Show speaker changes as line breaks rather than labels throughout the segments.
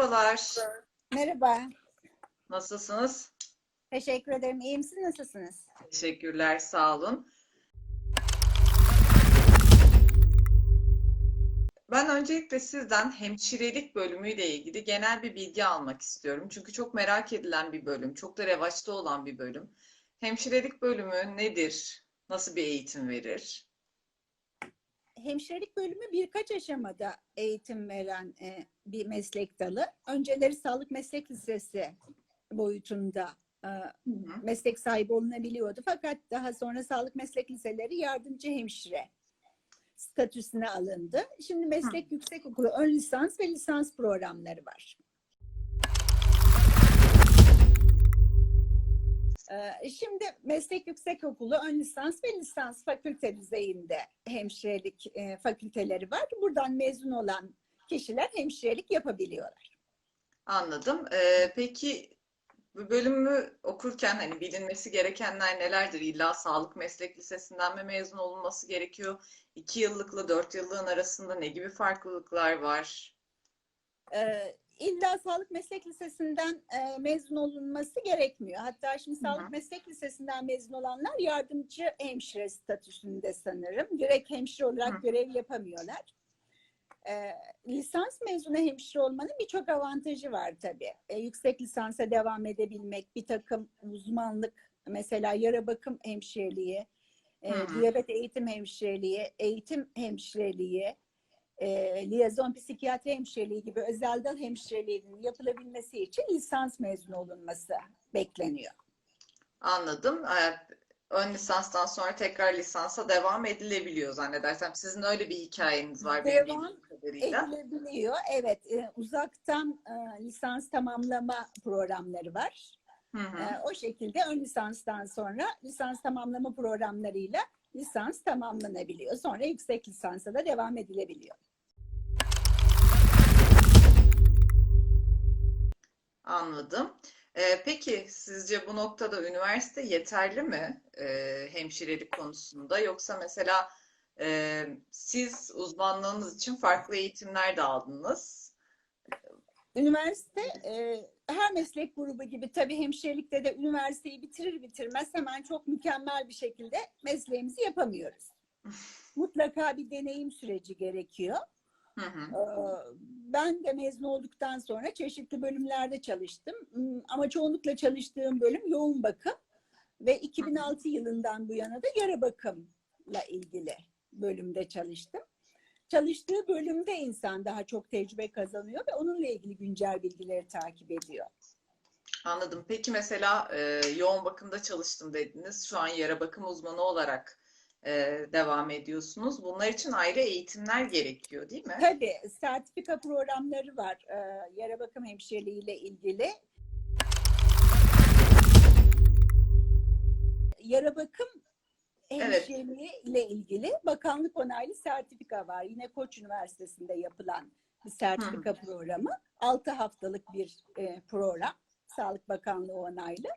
merhabalar.
Merhaba.
Nasılsınız?
Teşekkür ederim. İyiyim. Siz nasılsınız?
Teşekkürler, sağ olun. Ben öncelikle sizden hemşirelik bölümüyle ilgili genel bir bilgi almak istiyorum. Çünkü çok merak edilen bir bölüm, çok da revaçta olan bir bölüm. Hemşirelik bölümü nedir? Nasıl bir eğitim verir?
Hemşirelik bölümü birkaç aşamada eğitim veren e, bir meslek dalı. Önceleri Sağlık Meslek Lisesi boyutunda e,
Hı hı.
meslek sahibi olunabiliyordu. Fakat daha sonra Sağlık Meslek Liseleri yardımcı hemşire statüsüne alındı. Şimdi Meslek Yüksekokulu ön lisans ve lisans programları var. Şimdi Meslek Yüksekokulu ön lisans ve lisans fakülte düzeyinde hemşirelik e, fakülteleri var. Buradan mezun olan kişiler hemşirelik yapabiliyorlar.
Anladım. Ee, peki bu bölümü okurken hani bilinmesi gerekenler nelerdir? İlla sağlık meslek lisesinden mi mezun olunması gerekiyor? İki yıllıkla dört yıllığın arasında ne gibi farklılıklar var?
Ee, İlla Sağlık Meslek Lisesi'nden e, mezun olunması gerekmiyor. Hatta şimdi
Hı
Sağlık. Meslek Lisesi'nden mezun olanlar yardımcı hemşire statüsünde sanırım. Direkt hemşire olarak
Hı.
görev yapamıyorlar. Ee, lisans mezunu hemşire olmanın birçok avantajı var tabii. Ee, yüksek lisansa devam edebilmek, bir takım uzmanlık, mesela yara bakım hemşireliği, e, diyabet eğitim hemşireliği, eğitim hemşireliği, e, liyazon psikiyatri hemşireliği gibi özel dal hemşireliğinin yapılabilmesi için lisans mezunu olunması bekleniyor.
Anladım. Ee, Ön lisanstan sonra tekrar lisansa devam edilebiliyor zannedersem. Sizin öyle bir hikayeniz var benim
Devam
bildiğim kadarıyla.
Edilebiliyor. Evet, e, uzaktan e, lisans tamamlama programları var.
Hı hı.
E, o şekilde ön lisanstan sonra lisans tamamlama programlarıyla lisans tamamlanabiliyor. Sonra yüksek lisansa da devam edilebiliyor.
Anladım. Ee, peki sizce bu noktada üniversite yeterli mi e, hemşirelik konusunda? Yoksa mesela e, siz uzmanlığınız için farklı eğitimler de aldınız.
Üniversite e, her meslek grubu gibi tabii hemşirelikte de üniversiteyi bitirir bitirmez hemen çok mükemmel bir şekilde mesleğimizi yapamıyoruz. Mutlaka bir deneyim süreci gerekiyor.
Hı hı.
Ben de mezun olduktan sonra çeşitli bölümlerde çalıştım. Hmm, Ama çoğunlukla çalıştığım bölüm yoğun bakım ve 2006 yılından bu yana da yara bakımla ilgili bölümde çalıştım. Çalıştığı bölümde insan daha çok tecrübe kazanıyor ve onunla ilgili güncel bilgileri takip ediyor.
Anladım. Peki mesela e, yoğun bakımda çalıştım dediniz. Şu an yara bakım uzmanı olarak e, devam ediyorsunuz. Bunlar için ayrı eğitimler gerekiyor, değil mi?
Tabii sertifika programları var e, yara bakım hemşireliği ile ilgili. Yara bakım
Evet.
hemşireliği ile ilgili bakanlık onaylı sertifika var. Yine Koç Üniversitesi'nde yapılan bir sertifika programı. 6 haftalık bir e, program. Sağlık Bakanlığı onaylı.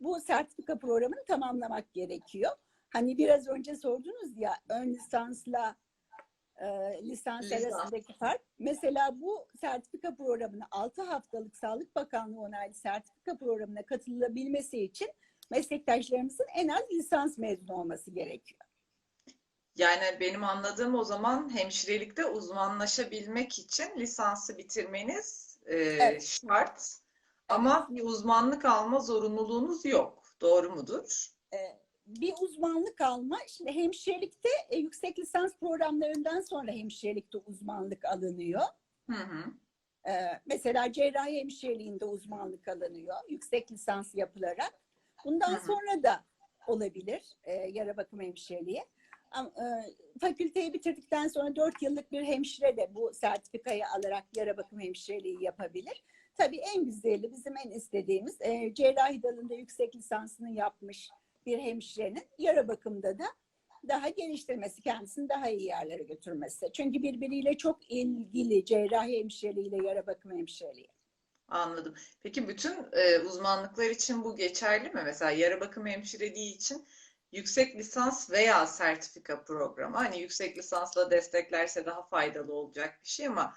Bu sertifika programını tamamlamak gerekiyor. Hani biraz önce sordunuz ya ön lisansla e, lisans
Lisans.
arasındaki fark. Mesela bu sertifika programına 6 haftalık Sağlık Bakanlığı onaylı sertifika programına katılılabilmesi için meslektaşlarımızın en az lisans mezunu olması gerekiyor.
Yani benim anladığım o zaman hemşirelikte uzmanlaşabilmek için lisansı bitirmeniz e,
Evet.
şart. Ama bir uzmanlık alma zorunluluğunuz yok. Doğru mudur?
E, bir uzmanlık alma, şimdi hemşirelikte e, yüksek lisans programlarından sonra hemşirelikte uzmanlık alınıyor.
Hı hı.
Ee, mesela cerrahi hemşireliğinde uzmanlık alınıyor. Yüksek lisans yapılarak. Bundan
Hı hı.
sonra da olabilir e, yara bakım hemşireliği. Ama, e, fakülteyi bitirdikten sonra 4 yıllık bir hemşire de bu sertifikayı alarak yara bakım hemşireliği yapabilir. Tabii en güzeli bizim en istediğimiz e, cerrahi dalında yüksek lisansını yapmış bir hemşirenin yara bakımda da daha geliştirmesi, kendisini daha iyi yerlere götürmesi. Çünkü birbiriyle çok ilgili cerrahi hemşireliği ile yara bakım hemşireliği.
Anladım. Peki bütün e, uzmanlıklar için bu geçerli mi? Mesela yara bakım hemşireliği için yüksek lisans veya sertifika programı. Hani yüksek lisansla desteklerse daha faydalı olacak bir şey ama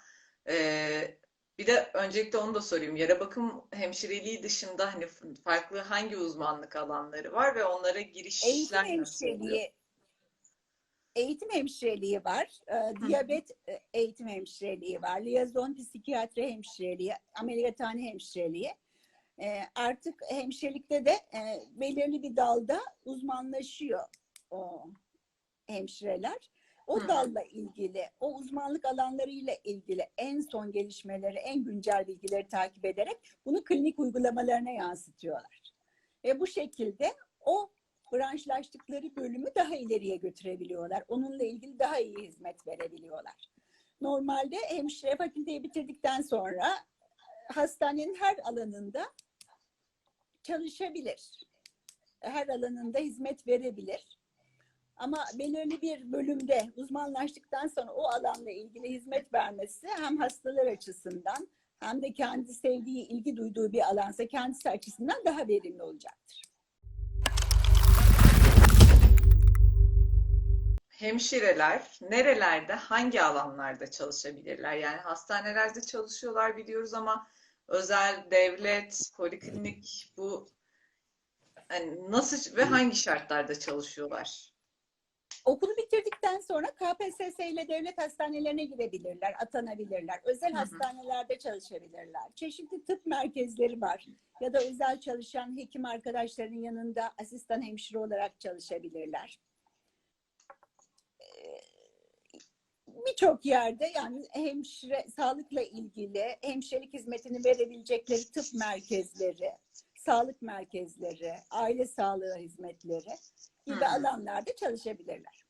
e, Bir de öncelikle onu da sorayım. Yara bakım hemşireliği dışında hani farklı hangi uzmanlık alanları var ve onlara
Eğitim
girişler nasıl oluyor?
hemşireliği eğitim hemşireliği var. Ee, diyabet e, eğitim hemşireliği var. Liyazon psikiyatri hemşireliği, ameliyathane hemşireliği. Ee, artık hemşirelikte de e, belirli bir dalda uzmanlaşıyor o hemşireler. O
Hı
dalla ilgili, o uzmanlık alanlarıyla ilgili en son gelişmeleri, en güncel bilgileri takip ederek bunu klinik uygulamalarına yansıtıyorlar. Ve bu şekilde o branşlaştıkları bölümü daha ileriye götürebiliyorlar. Onunla ilgili daha iyi hizmet verebiliyorlar. Normalde hemşire fakülteyi bitirdikten sonra hastanenin her alanında çalışabilir. Her alanında hizmet verebilir. Ama belirli bir bölümde uzmanlaştıktan sonra o alanla ilgili hizmet vermesi hem hastalar açısından hem de kendi sevdiği, ilgi duyduğu bir alansa kendisi açısından daha verimli olacaktır.
Hemşireler nerelerde, hangi alanlarda çalışabilirler? Yani hastanelerde çalışıyorlar biliyoruz ama özel, devlet, poliklinik bu hani nasıl ve hangi şartlarda çalışıyorlar?
Okulu bitirdikten sonra KPSS ile devlet hastanelerine girebilirler, atanabilirler. Özel
Hı hı.
hastanelerde çalışabilirler. Çeşitli tıp merkezleri var. Ya da özel çalışan hekim arkadaşlarının yanında asistan hemşire olarak çalışabilirler. Ee, Birçok yerde yani hemşire, sağlıkla ilgili hemşirelik hizmetini verebilecekleri tıp merkezleri, sağlık merkezleri, aile sağlığı hizmetleri gibi
Hı.
alanlarda çalışabilirler.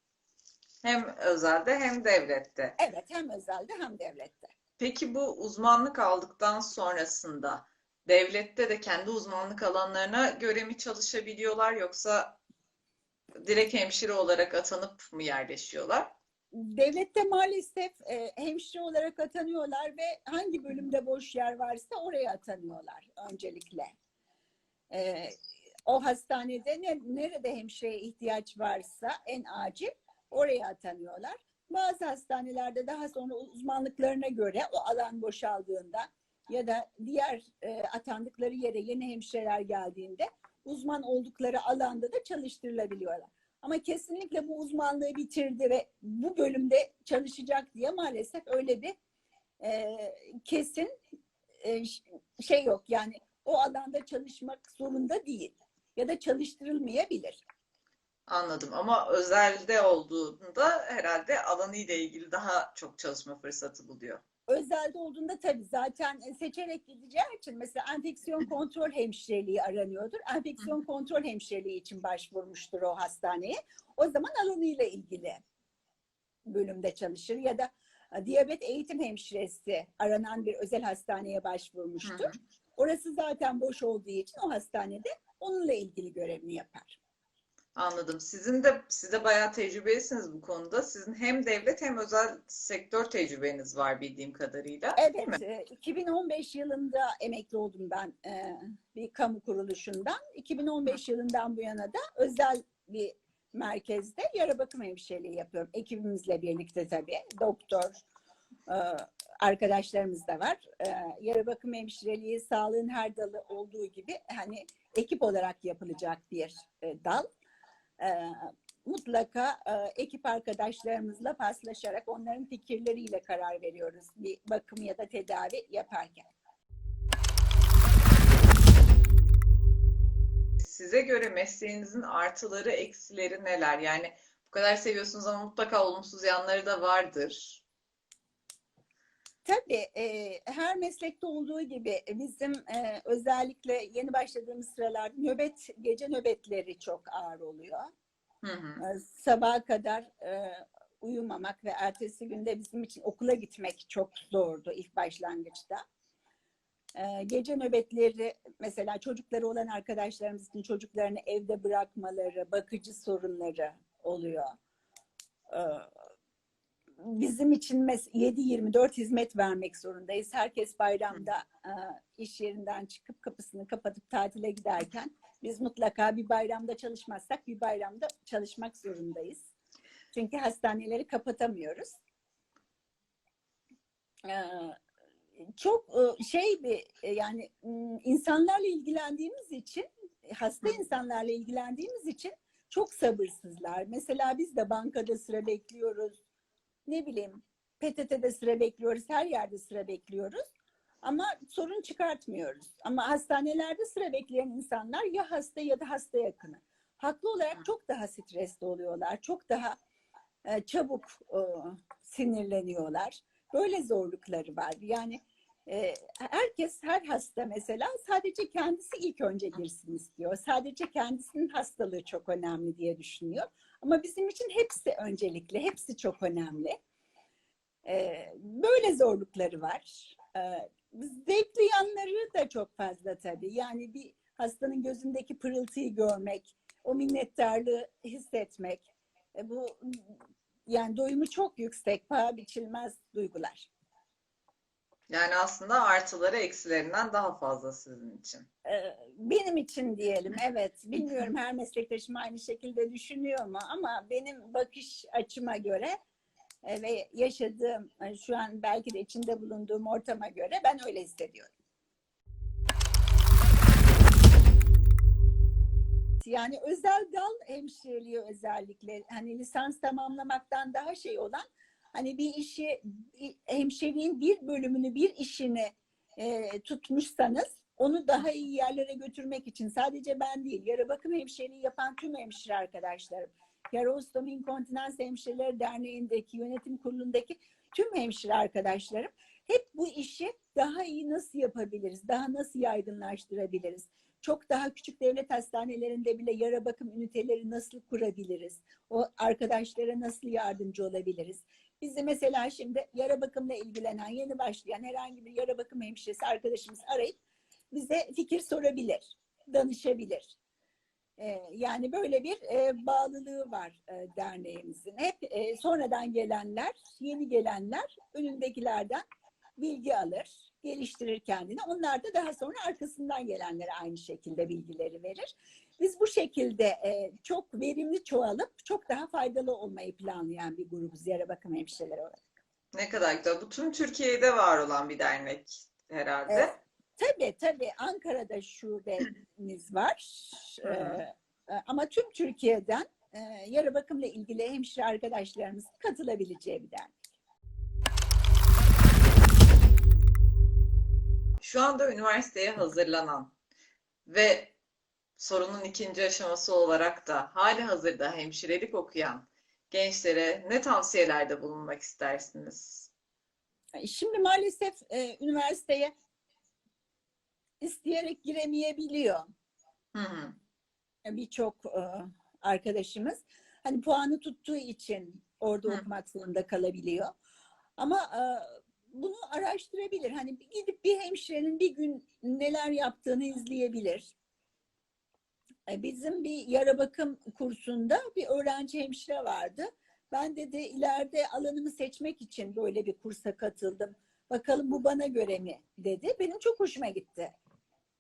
Hem özelde hem devlette.
Evet, hem özelde hem devlette.
Peki bu uzmanlık aldıktan sonrasında devlette de kendi uzmanlık alanlarına göre mi çalışabiliyorlar yoksa direkt hemşire olarak atanıp mı yerleşiyorlar?
Devlette maalesef e, hemşire olarak atanıyorlar ve hangi bölümde boş yer varsa oraya atanıyorlar öncelikle. E, o hastanede ne, nerede hemşireye ihtiyaç varsa en acil oraya atanıyorlar. Bazı hastanelerde daha sonra uzmanlıklarına göre o alan boşaldığında ya da diğer e, atandıkları yere yeni hemşireler geldiğinde uzman oldukları alanda da çalıştırılabiliyorlar. Ama kesinlikle bu uzmanlığı bitirdi ve bu bölümde çalışacak diye maalesef öyle bir e, kesin e, şey yok. Yani o alanda çalışmak zorunda değil ya da çalıştırılmayabilir.
Anladım ama özelde olduğunda herhalde alanıyla ilgili daha çok çalışma fırsatı buluyor.
Özelde olduğunda tabii zaten seçerek gideceği için mesela enfeksiyon kontrol hemşireliği aranıyordur. Enfeksiyon kontrol hemşireliği için başvurmuştur o hastaneye. O zaman alanıyla ilgili bölümde çalışır ya da e, diyabet eğitim hemşiresi aranan bir özel hastaneye başvurmuştur. Orası zaten boş olduğu için o hastanede onunla ilgili görevini yapar.
Anladım. Sizin de siz de bayağı tecrübelisiniz bu konuda. Sizin hem devlet hem özel sektör tecrübeniz var bildiğim kadarıyla.
Evet, e, 2015 yılında emekli oldum ben e, bir kamu kuruluşundan. 2015 yılından bu yana da özel bir merkezde yara bakım hemşireliği yapıyorum. Ekibimizle birlikte tabii. Doktor e, arkadaşlarımız da var. E, Yara bakım hemşireliği sağlığın her dalı olduğu gibi hani ekip olarak yapılacak bir e, dal. E, mutlaka e, ekip arkadaşlarımızla paslaşarak onların fikirleriyle karar veriyoruz bir bakım ya da tedavi yaparken.
Size göre mesleğinizin artıları, eksileri neler? Yani bu kadar seviyorsunuz ama mutlaka olumsuz yanları da vardır.
Tabii e, her meslekte olduğu gibi bizim e, özellikle yeni başladığımız sıralarda nöbet, gece nöbetleri çok ağır oluyor.
Hı hı.
E, sabaha kadar e, uyumamak ve ertesi günde bizim için okula gitmek çok zordu ilk başlangıçta. E, gece nöbetleri mesela çocukları olan arkadaşlarımız için çocuklarını evde bırakmaları, bakıcı sorunları oluyor. E, bizim için 7-24 hizmet vermek zorundayız. Herkes bayramda e, iş yerinden çıkıp kapısını kapatıp tatile giderken biz mutlaka bir bayramda çalışmazsak bir bayramda çalışmak zorundayız. Çünkü hastaneleri kapatamıyoruz. Ee, çok e, şey bir e, yani insanlarla ilgilendiğimiz için hasta insanlarla ilgilendiğimiz için çok sabırsızlar. Mesela biz de bankada sıra bekliyoruz. Ne bileyim PTT'de sıra bekliyoruz. Her yerde sıra bekliyoruz. Ama sorun çıkartmıyoruz. Ama hastanelerde sıra bekleyen insanlar ya hasta ya da hasta yakını. Haklı olarak çok daha stresli oluyorlar. Çok daha e, çabuk e, sinirleniyorlar. Böyle zorlukları var. Yani e, herkes, her hasta mesela sadece kendisi ilk önce girsin istiyor. Sadece kendisinin hastalığı çok önemli diye düşünüyor. Ama bizim için hepsi öncelikli, hepsi çok önemli. E, böyle zorlukları var. E, zevkli yanları da çok fazla tabii. Yani bir hastanın gözündeki pırıltıyı görmek, o minnettarlığı hissetmek, e, bu yani doyumu çok yüksek, paha biçilmez duygular.
Yani aslında artıları eksilerinden daha fazla sizin için.
Ee, Benim için diyelim, evet. Bilmiyorum her meslektaşım aynı şekilde düşünüyor mu ama benim bakış açıma göre e, ve yaşadığım, e, şu an belki de içinde bulunduğum ortama göre ben öyle hissediyorum. Yani özel dal hemşireliği özellikle hani lisans tamamlamaktan daha şey olan hani bir işi bir hemşireliğin bir bölümünü bir işini e, tutmuşsanız onu daha iyi yerlere götürmek için sadece ben değil yara bakım hemşireliği yapan tüm hemşire arkadaşlarım Yarostom İnkontinans Hemşireleri Derneği'ndeki yönetim kurulundaki tüm hemşire arkadaşlarım hep bu işi daha iyi nasıl yapabiliriz, daha nasıl yaygınlaştırabiliriz? Çok daha küçük devlet hastanelerinde bile yara bakım üniteleri nasıl kurabiliriz? O arkadaşlara nasıl yardımcı olabiliriz? Bizi mesela şimdi yara bakımla ilgilenen, yeni başlayan herhangi bir yara bakım hemşiresi arkadaşımız arayıp bize fikir sorabilir, danışabilir. Ee, yani böyle bir e, bağlılığı var e, derneğimizin. Hep e, sonradan gelenler, yeni gelenler önündekilerden bilgi alır, geliştirir kendini. Onlar da daha sonra arkasından gelenlere aynı şekilde bilgileri verir. Biz bu şekilde e, çok verimli çoğalıp çok daha faydalı olmayı planlayan bir grubuz yara bakım hemşireleri olarak.
Ne kadar güzel. Bu tüm Türkiye'de var olan bir dernek herhalde.
Evet. Tabii tabii Ankara'da şubemiz var. Ee, ama tüm Türkiye'den e, yara bakımla ilgili hemşire arkadaşlarımızın katılabileceği bir dernek.
Şu anda üniversiteye hazırlanan ve sorunun ikinci aşaması olarak da hali hazırda hemşirelik okuyan gençlere ne tavsiyelerde bulunmak istersiniz?
Şimdi maalesef e, üniversiteye isteyerek giremeyebiliyor
Hı hı.
birçok e, arkadaşımız. Hani puanı tuttuğu için orada
Hı.
okumak zorunda kalabiliyor. Ama e, bunu araştırabilir. Hani gidip bir hemşirenin bir gün neler yaptığını izleyebilir. E, Bizim bir yara bakım kursunda bir öğrenci hemşire vardı. Ben de de ileride alanımı seçmek için böyle bir kursa katıldım. Bakalım bu bana göre mi dedi. Benim çok hoşuma gitti.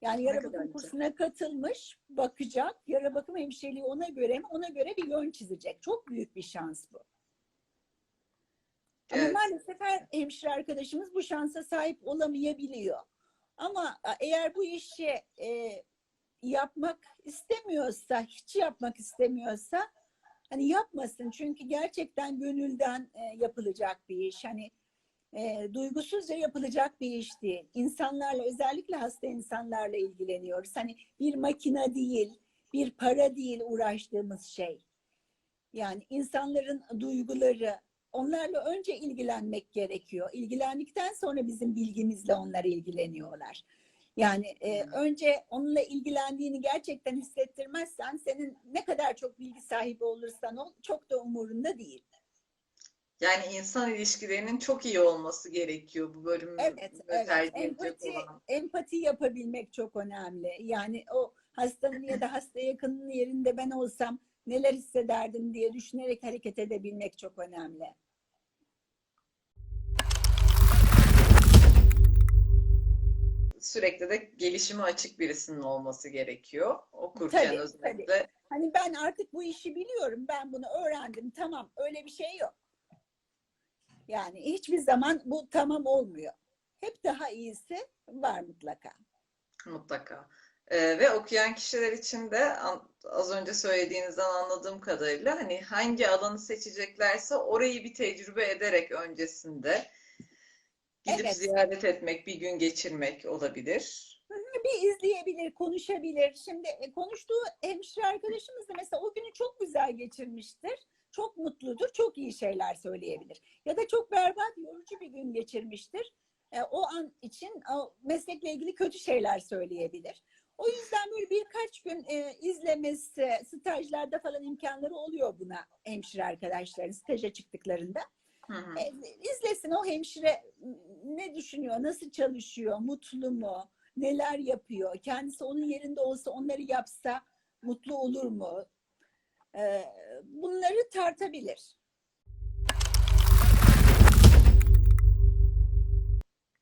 Yani yara bakım
güzel.
kursuna katılmış, bakacak. Yara bakım hemşireliği ona göre mi? Ona göre bir yön çizecek. Çok büyük bir şans bu. Ama
Evet.
maalesef her hemşire arkadaşımız bu şansa sahip olamayabiliyor. Ama eğer bu işi e, yapmak istemiyorsa, hiç yapmak istemiyorsa hani yapmasın. Çünkü gerçekten gönülden e, yapılacak bir iş. Hani e, duygusuzca yapılacak bir iş değil. İnsanlarla özellikle hasta insanlarla ilgileniyoruz. Hani bir makine değil, bir para değil uğraştığımız şey. Yani insanların duyguları, onlarla önce ilgilenmek gerekiyor. İlgilendikten sonra bizim bilgimizle onlar ilgileniyorlar. Yani e, önce onunla ilgilendiğini gerçekten hissettirmezsen senin ne kadar çok bilgi sahibi olursan ol çok da umurunda değil.
Yani insan ilişkilerinin çok iyi olması gerekiyor bu bölümü
Evet, evet. Empati,
olan.
empati yapabilmek çok önemli. Yani o hastanın ya da hasta yakınının yerinde ben olsam neler hissederdim diye düşünerek hareket edebilmek çok önemli.
Sürekli de gelişime açık birisinin olması gerekiyor. Okurken
Tabii,
özellikle.
Hani ben artık bu işi biliyorum, ben bunu öğrendim, tamam öyle bir şey yok. Yani hiçbir zaman bu tamam olmuyor. hep daha iyisi var mutlaka.
Mutlaka. Ee, ve okuyan kişiler için de az önce söylediğinizden anladığım kadarıyla hani hangi alanı seçeceklerse orayı bir tecrübe ederek öncesinde gidip
Evet.
ziyaret etmek, bir gün geçirmek olabilir.
bir izleyebilir, konuşabilir. Şimdi e, konuştuğu hemşire arkadaşımız da mesela o günü çok güzel geçirmiştir. Çok mutludur, çok iyi şeyler söyleyebilir. Ya da çok berbat, yorucu bir gün geçirmiştir. E, o an için o meslekle ilgili kötü şeyler söyleyebilir. O yüzden böyle birkaç gün e, izlemesi, stajlarda falan imkanları oluyor buna hemşire arkadaşların staja çıktıklarında.
Hı hı.
E, izlesin o hemşire ne düşünüyor, nasıl çalışıyor, mutlu mu, neler yapıyor, kendisi onun yerinde olsa onları yapsa mutlu olur mu? E, bunları tartabilir.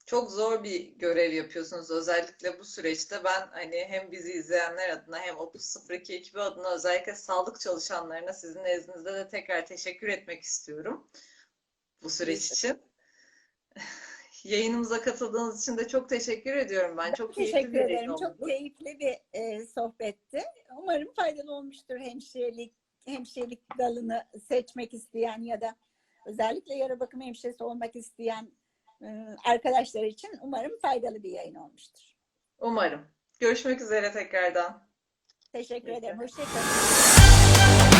Çok zor bir görev yapıyorsunuz özellikle bu süreçte. Ben hani hem bizi izleyenler adına hem Opus 02 ekibi adına özellikle sağlık çalışanlarına sizin nezdinizde de tekrar teşekkür etmek istiyorum bu süreç için. Yayınımıza katıldığınız için de çok teşekkür ediyorum ben. Çok keyifli
Teşekkür
bir
ederim. Çok
oldu.
keyifli bir e, sohbetti. Umarım faydalı olmuştur hemşirelik, hemşirelik dalını seçmek isteyen ya da özellikle yara bakım hemşiresi olmak isteyen e, arkadaşlar için umarım faydalı bir yayın olmuştur.
Umarım. Görüşmek üzere tekrardan.
Teşekkür ederim. Hoşçakalın.